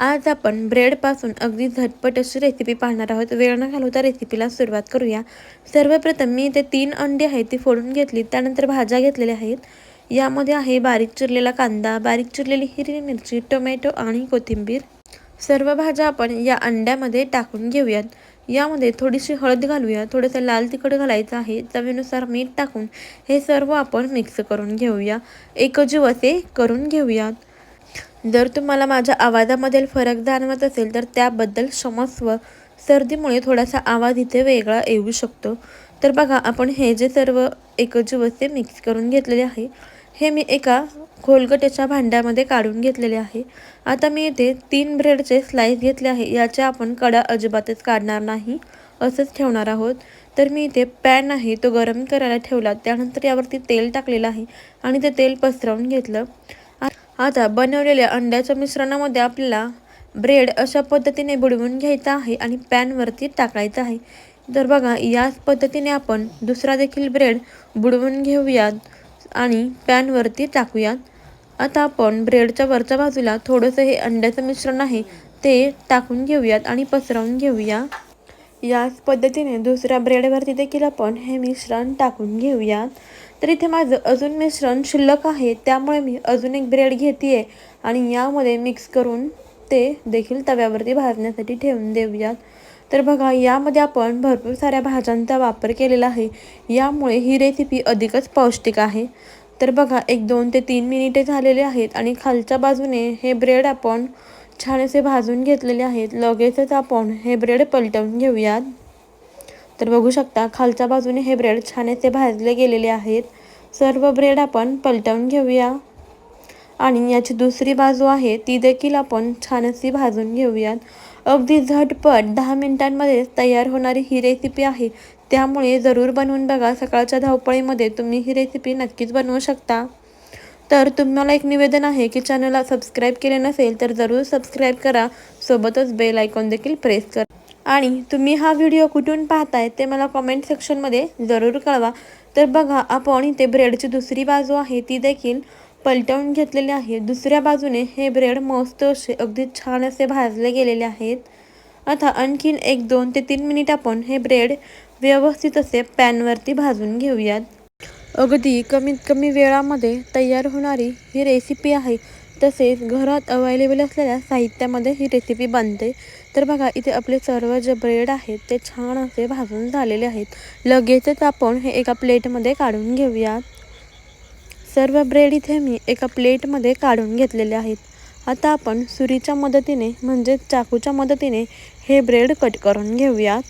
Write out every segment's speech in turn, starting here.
आज आपण ब्रेडपासून अगदी झटपट अशी रेसिपी पाहणार आहोत. वेळ न घालवता रेसिपीला सुरुवात करूया. सर्वप्रथम मी इथे तीन अंडी आहेत ती फोडून घेतली. त्यानंतर भाज्या घेतलेल्या आहेत. यामध्ये आहे बारीक चिरलेला कांदा बारीक चिरलेली हिरवी मिरची टोमॅटो आणि कोथिंबीर. सर्व भाज्या आपण या अंड्यामध्ये टाकून घेऊयात. यामध्ये थोडीशी हळद घालूया. थोडंसं लाल तिखट घालायचं आहे. चवीनुसार मीठ टाकून हे सर्व आपण मिक्स करून घेऊया. एकजीव असे करून घेऊयात. जर तुम्हाला माझ्या आवाजामधील फरक जाणवत असेल तर त्याबद्दल क्षमस्व सर्दीमुळे थोडासा आवाज इथे वेगळा येऊ शकतो. तर बघा आपण हे जे सर्व एकजीव असे मिक्स करून घेतलेले आहे हे मी एका खोलगट्याच्या भांड्यामध्ये काढून घेतलेले आहे. आता मी इथे तीन ब्रेडचे स्लाईस घेतले आहे याच्या आपण कडा अजिबातच काढणार नाही असंच ठेवणार आहोत. तर मी इथे पॅन आहे तो गरम करायला ठेवला त्यानंतर यावरती तेल टाकलेलं आहे आणि ते तेल पसरवून घेतलं. आता बनवलेल्या अंड्याच्या मिश्रणामध्ये आपल्याला ब्रेड अशा पद्धतीने बुडवून घ्यायचा आहे आणि पॅनवरती टाकायचा आहे. तर बघा याच पद्धतीने आपण दुसरा देखील ब्रेड बुडवून घेऊयात आणि पॅनवरती टाकूयात. आता आपण ब्रेडच्या वरच्या बाजूला थोडंसं हे अंड्याचं मिश्रण आहे ते टाकून घेऊयात आणि पसरवून घेऊया. याच पद्धतीने दुसऱ्या ब्रेडवरती देखील आपण हे मिश्रण टाकून घेऊयात. तर इथे माझं अजून मिश्रण शिल्लक आहे त्यामुळे मी अजून एक ब्रेड घेते आहे आणि यामध्ये मिक्स करून ते देखील तव्यावरती भाजण्यासाठी ठेवून देऊयात. तर बघा यामध्ये आपण भरपूर साऱ्या भाज्यांचा वापर केलेला आहे. यामुळे ही रेसिपी अधिकच पौष्टिक आहे. तर बघा एक दोन ते तीन मिनिटे झालेले आहेत आणि खालच्या बाजूने हे ब्रेड आपण छान असे भाजून घेतलेले आहेत. लगेचच आपण हे ब्रेड पलटवून घेऊयात. तर बघू शकता खालच्या बाजूने हे ब्रेड छान असे भाजले गेलेले आहेत. सर्व ब्रेड आपण पलटवून घेऊया. आणि याची दुसरी बाजू आहे ती देखील आपण छान अशी भाजून घेऊयात. अगदी झटपट दहा मिनिटांमध्ये तयार होणारी ही रेसिपी आहे. त्यामुळे जरूर बनवून बघा. सकाळच्या धावपळीमध्ये तुम्ही ही रेसिपी नक्कीच बनवू शकता. तर तुम्हाला एक निवेदन आहे की चॅनलला सबस्क्राईब केले नसेल तर जरूर सबस्क्राईब करा. सोबतच बेल आयकॉन देखील प्रेस करा. आणि तुम्ही हा व्हिडिओ कुठून पाहताय ते मला कमेंट सेक्शनमध्ये जरूर कळवा. तर बघा आपण इथे ब्रेडची दुसरी बाजू आहे ती देखील पलटवून घेतलेली आहे. दुसऱ्या बाजूने हे ब्रेड मस्त असे अगदी छान असे भाजले गेलेले आहेत. आता आणखीन एक दोन ते तीन मिनिट आपण हे ब्रेड व्यवस्थित असे पॅनवरती भाजून घेऊयात. अगदी कमीत कमी वेळामध्ये तयार होणारी ही रेसिपी आहे. तसेच घरात अवेलेबल असलेल्या साहित्यामध्ये ही रेसिपी बनते. तर बघा इथे आपले सर्व जे ब्रेड आहेत ते छान असे भाजून झालेले आहेत. लगेचच आपण हे एका प्लेटमध्ये काढून घेऊयात सर्व ब्रेड इथे मी एका प्लेटमध्ये काढून घेतलेले आहेत. आता आपण सुरीच्या मदतीने म्हणजेच चाकूच्या मदतीने हे ब्रेड कट करून घेऊयात.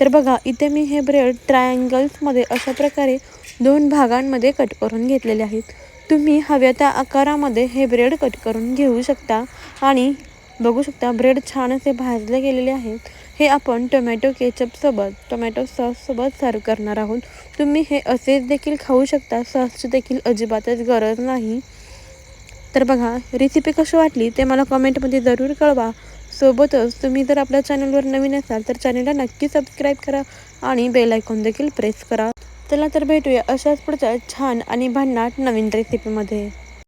तर बघा इथे मी हे ब्रेड ट्रायंगल्समध्ये अशा प्रकारे दोन भागांमध्ये कट करून घेतलेले आहेत. तुम्ही हव्या त्या आकारामध्ये हे ब्रेड कट करून घेऊ शकता आणि बघू शकता ब्रेड छान असे भाजले गेलेले आहेत. हे आपण टोमॅटो केचपसोबत टोमॅटो सॉससोबत सर्व करणार आहोत. तुम्ही हे असेच देखील खाऊ शकता. सॉसची देखील अजिबातच गरज नाही. तर बघा रेसिपी कशी वाटली ते मला कमेंटमध्ये जरूर कळवा. सोबतच तुम्ही जर आपल्या चॅनलवर नवीन असाल तर चॅनलला नक्की सबस्क्राईब करा आणि बेल आयकॉन देखील प्रेस करा. चला तर भेटूया अशाच पुढच्या छान आणि भन्नाट नवीन रेसिपीमध्ये.